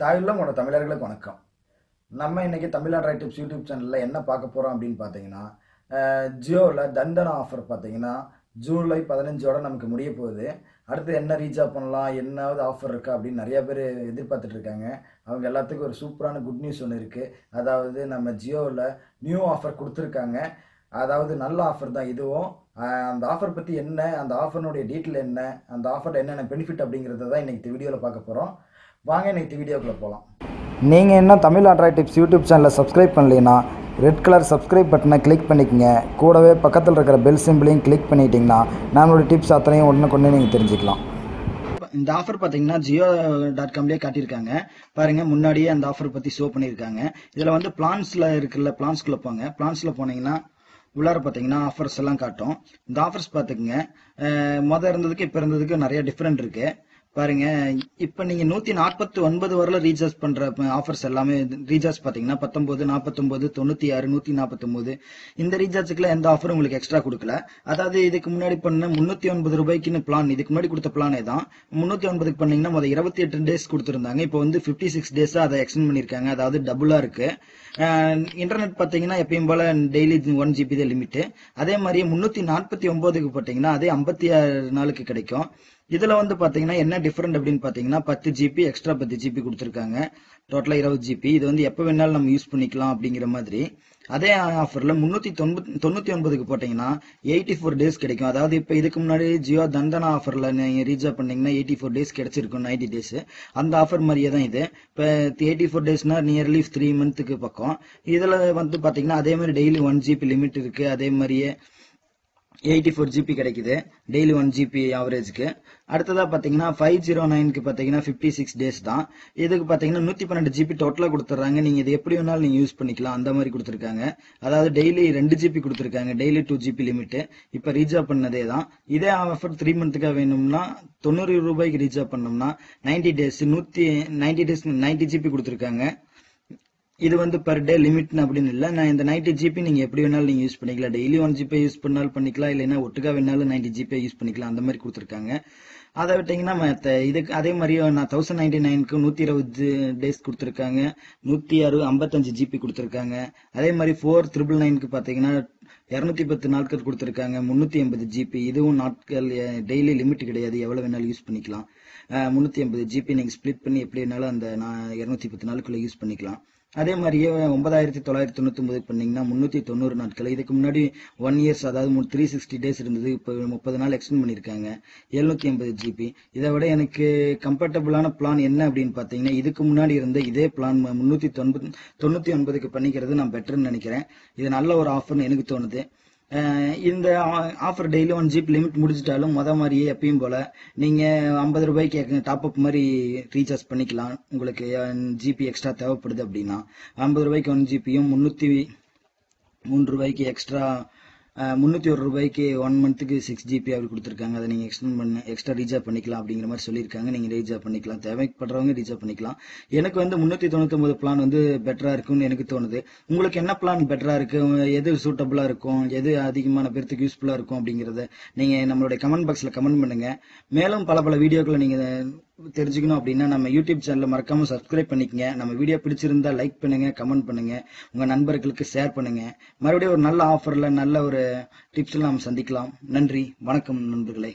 தாயுள்ள உங்களோட தமிழர்களுக்கு வணக்கம். நம்ம இன்னைக்கு தமிழ்நாடு ரைட்டிப்ஸ் யூடியூப் சேனலில் என்ன பார்க்க போகிறோம் அப்படின்னு பார்த்தீங்கன்னா ஜியோவில் தண்டன ஆஃபர் பார்த்தீங்கன்னா ஜூலை பதினஞ்சோட நமக்கு முடிய போகுது. அடுத்து என்ன ரீசார்ஜ் பண்ணலாம் என்னாவது ஆஃபர் இருக்கா அப்படின்னு நிறையா பேர் எதிர்பார்த்துட்டு இருக்காங்க. அவங்க எல்லாத்துக்கும் ஒரு சூப்பரான குட் நியூஸ் ஒன்று இருக்குது அதாவது நம்ம ஜியோவில் நியூ ஆஃபர் கொடுத்துருக்காங்க. அதாவது நல்ல ஆஃபர் தான் இதுவும். அந்த ஆஃபர் பற்றி என்ன அந்த ஆஃபர்னுடைய டீட்டெயில் என்ன அந்த ஆஃபர் என்னென்ன பெனிஃபிட் அப்படிங்கிறத தான் இன்றைக்கி வீடியோவில் பார்க்க போகிறோம் வாங்க இன்னைக்கு வீடியோக்குள்ளே போகலாம் நீங்கள் இன்னும் தமிழ் ஆண்ட்ராய்ட் டிப்ஸ் யூடியூப் சேனலை சப்ஸ்கிரைப் பண்ணலைன்னா ரெட் கலர் சப்ஸ்கிரைப் பட்டனை கிளிக் பண்ணிக்கங்க. கூடவே பக்கத்தில் இருக்கிற பெல் சிம்பிளையும் கிளிக் பண்ணிட்டீங்கன்னா நம்மளோட டிப்ஸ் அத்தனையும் உடனுக்குடனே நீங்கள் தெரிஞ்சுக்கலாம். இந்த ஆஃபர் பார்த்தீங்கன்னா ஜியோ டாட் காம்லேயே காட்டியிருக்காங்க. பாருங்க முன்னாடியே அந்த ஆஃபர் பற்றி ஷோ பண்ணியிருக்காங்க. இதில் வந்து பிளான்ஸில் இருக்குல்ல பிளான்ஸ்குள்ளே போங்க. பிளான்ஸில் போனீங்கன்னா உள்ளார பார்த்தீங்கன்னா ஆஃபர்ஸ் எல்லாம் காட்டும். இந்த ஆஃபர்ஸ் பார்த்துக்குங்க மொதல் இருந்ததுக்கு இப்போ இருந்ததுக்கு நிறைய டிஃப்ரெண்ட் இருக்குது பாருங்க இப்போ நீங்க நூத்தி நாற்பத்தி ஒன்பது வரல ரீசார்ஜ் பண்ற ஆஃபர்ஸ் எல்லாமே ரீசார்ஜ் பாத்தீங்கன்னா பத்தொன்பது நாற்பத்தொன்பது தொண்ணூத்தி ஆறு நூத்தி நாற்பத்தொன்பது. இந்த ரீசார்ஜுக்குள்ள எந்த ஆஃபரும் உங்களுக்கு எக்ஸ்ட்ரா கொடுக்கல. அதாவது இதுக்கு முன்னாடி பண்ண முன்னூத்தி ஒன்பது ரூபாய்க்குன்னு பிளான் இதுக்கு முன்னாடி கொடுத்த பிளானே தான். முன்னூத்தி ஒன்பதுக்கு பண்ணீங்கன்னா முதல் இருபத்தி எட்டு டேஸ் கொடுத்துருந்தாங்க. இப்போ வந்து பிப்டி சிக்ஸ் டேஸா அதை எக்ஸ்டெண்ட் பண்ணிருக்காங்க அதாவது டபுளா இருக்கு. இன்டர்நெட் பாத்தீங்கன்னா எப்பயும் போல டெய்லி ஒன் ஜிபி தான் லிமிட் அதே மாதிரி முன்னூத்தி நாற்பத்தி ஒன்பதுக்கு பாத்தீங்கன்னா அதே ஐம்பத்தி ஆறு நாளுக்கு கிடைக்கும். இதுல வந்து பாத்தீங்கன்னா என்ன டிஃபரெண்ட் அப்படின்னு பாத்தீங்கன்னா பத்து ஜிபி எக்ஸ்ட்ரா பத்து ஜிபி கொடுத்துருக்காங்க. டோட்டலா இருபது ஜிபி இது வந்து எப்ப வேணாலும் நம்ம யூஸ் பண்ணிக்கலாம் அப்படிங்கிற மாதிரி. அதே ஆஃபர்ல முன்னூத்தி தொண்ணூத்தி தொண்ணூத்தி ஒன்பதுக்கு போட்டீங்கன்னா எயிட்டி ஃபோர் டேஸ் கிடைக்கும். அதாவது இப்ப இதுக்கு முன்னாடி ஜியோ தந்தனா ஆஃபர்ல நீங்க ரீசார்ஜ் பண்ணீங்கன்னா எயிட்டி ஃபோர் டேஸ் கிடைச்சிருக்கும் நைன்டி டேஸ் அந்த ஆஃபர் மாதிரியே தான் இது. இப்போ எயிட்டி ஃபோர் டேஸ்னா நியர்லி த்ரீ மந்த்துக்கு பக்கம். இதுல வந்து பாத்தீங்கன்னா அதே மாதிரி டெய்லி ஒன் ஜிபி லிமிட் இருக்கு. அதே மாதிரியே எயிட்டி ஃபோர் ஜிபி கிடைக்குது. டெய்லி ஒன் ஜிபி ஆவரேஜ்க்கு அடுத்ததாக பார்த்தீங்கன்னா ஃபைவ் ஜீரோ oh நைனுக்கு பார்த்தீங்கன்னா ஃபிஃப்டி சிக்ஸ் டேஸ் தான். இதுக்கு பார்த்தீங்கன்னா நூற்றி பன்னெண்டு ஜிபி டோட்டலாக கொடுத்துட்றாங்க நீங்கள் இது எப்படி வேணாலும் நீங்கள் யூஸ் பண்ணிக்கலாம். அந்த மாதிரி கொடுத்துருக்காங்க. அதாவது டெய்லி ரெண்டு ஜிபி கொடுத்துருக்காங்க. டெய்லி டூ ஜிபி லிமிட்டு இப்போ ரீசார்ஜ் பண்ணதே தான். இதே ஆஃபர் த்ரீ மந்த்துக்காக வேணும்னா தொண்ணூறு ரூபாய்க்கு ரீசார்ஜ் பண்ணோம்னா நைன்டி டேஸ் நூற்றி நைன்டி டேஸ் நைன்டி ஜிபி கொடுத்துருக்காங்க. இது வந்து பர் டே லிமிட்னு அப்படின்னு இல்லை. நான் இந்த நைன்டி ஜிபி நீங்கள் எப்படி வேணாலும் நீங்கள் யூஸ் பண்ணிக்கலாம். டெய்லி ஒன் ஜிபே யூஸ் பண்ணாலும் பண்ணிக்கலாம். இல்லைன்னா ஒட்டுக்கா வேணாலும் நைன்டி ஜிபே யூஸ் பண்ணிக்கலாம். அந்த மாதிரி கொடுத்துருக்காங்க. அதை விட்டிங்கன்னா மற்ற இதுக்கு அதே மாதிரியும் நான் தௌசண்ட் நைன்டி நைனுக்கு நூற்றி இருபது டேஸ் கொடுத்துருக்காங்க. நூற்றி அறு ஐம்பத்தஞ்சு ஜிபி கொடுத்துருக்காங்க. அதே மாதிரி ஃபோர் த்ரிபிள் நைனுக்கு பார்த்தீங்கன்னா இரநூத்தி பத்து நாட்கள் கொடுத்துருக்காங்க. முந்நூற்றி எண்பது ஜிபி இதுவும் நாட்கள் டெய்லி லிமிட் கிடையாது. எவ்வளோ வேணாலும் யூஸ் பண்ணிக்கலாம். முந்நூற்றி எண்பது ஜிபி நீங்கள் ஸ்ப்ளிட் பண்ணி எப்படி வேணாலும் அந்த நான் இரநூத்தி பத்து நாளுக்குள்ளே யூஸ் பண்ணிக்கலாம். அதே மாதிரியே ஒன்பதாயிரத்தி தொள்ளாயிரத்தி தொண்ணூத்தி ஒன்பது பண்ணீங்கன்னா முன்னூத்தி தொண்ணூறு நாட்கள். இதுக்கு முன்னாடி ஒன் இயர்ஸ் அதாவது த்ரீ சிக்ஸ்டி டேஸ் இருந்தது. இப்போ முப்பது நாள் எக்ஸ்டெண்ட் பண்ணியிருக்காங்க. எழுநூத்தி ஐம்பது ஜிபி இதை விட எனக்கு கம்ஃபர்டபுளான பிளான் என்ன அப்படின்னு பார்த்தீங்கன்னா இதுக்கு முன்னாடி இருந்த இதே பிளான் முந்நூற்றி தொண்ணூத்தி தொண்ணூத்தி ஒன்பதுக்கு பண்ணிக்கிறது நான் பெட்டர்னு நினைக்கிறேன். இது நல்ல ஒரு ஆஃபர்னு எனக்கு தோணுது. இந்த offer daily one GB limit முடிச்சிட்டாலும் மொத மாதிரியே எப்பயும் போல நீங்க ஐம்பது ரூபாய்க்கு கேட்குங்க டாப்அப் மாதிரி ரீசார்ஜ் பண்ணிக்கலாம். உங்களுக்கு ஜிபி எக்ஸ்ட்ரா தேவைப்படுது அப்படின்னா. ஐம்பது ரூபாய்க்கு ஒன் ஜிபியும் முந்நூற்றி மூன்று ரூபாய்க்கு எக்ஸ்ட்ரா முந்நூற்றி ஒரு ரூபாய்க்கு ஒன் மந்த்துக்கு சிக்ஸ் ஜிபி அப்படி கொடுத்துருக்காங்க. அதை நீங்கள் எக்ஸ்டெண்ட் பண்ண எக்ஸ்ட்ரா ரீசார்ஜ் பண்ணிக்கலாம் அப்படிங்கிற மாதிரி சொல்லியிருக்காங்க. நீங்கள் ரீசார்ஜ் பண்ணிக்கலாம். தேவைப்படுறவங்க ரீசார்ஜ் பண்ணிக்கலாம். எனக்கு வந்து முந்நூற்றி தொண்ணூத்தொம்பது பிளான் வந்து பெட்டராக இருக்கும்னு எனக்கு தோணுது. உங்களுக்கு என்ன பிளான் பெட்டராக இருக்கும் எது சூட்டபுளாக இருக்கும்? எது அதிகமான பேர்த்துக்கு யூஸ்ஃபுல்லாக இருக்கும் அப்படிங்கிறத நீங்கள் நம்மளுடைய கமெண்ட் பாக்ஸில் கமெண்ட் பண்ணுங்கள் மேலும் பல பல வீடியோக்களை நீங்கள் தெரிஞ்சுக்கணும் அப்படின்னா நம்ம யூடியூப் சேனலை மறக்காமல் சப்ஸ்கிரைப் பண்ணிக்கங்க. நம்ம வீடியோ பிடிச்சிருந்தா லைக் பண்ணுங்க கமெண்ட் பண்ணுங்க. உங்கள் நண்பர்களுக்கு ஷேர் பண்ணுங்க. மறுபடியும் ஒரு நல்ல ஆஃபரில் நல்ல ஒரு டிப்ஸில் நாம் சந்திக்கலாம். நன்றி. வணக்கம் நண்பர்களே.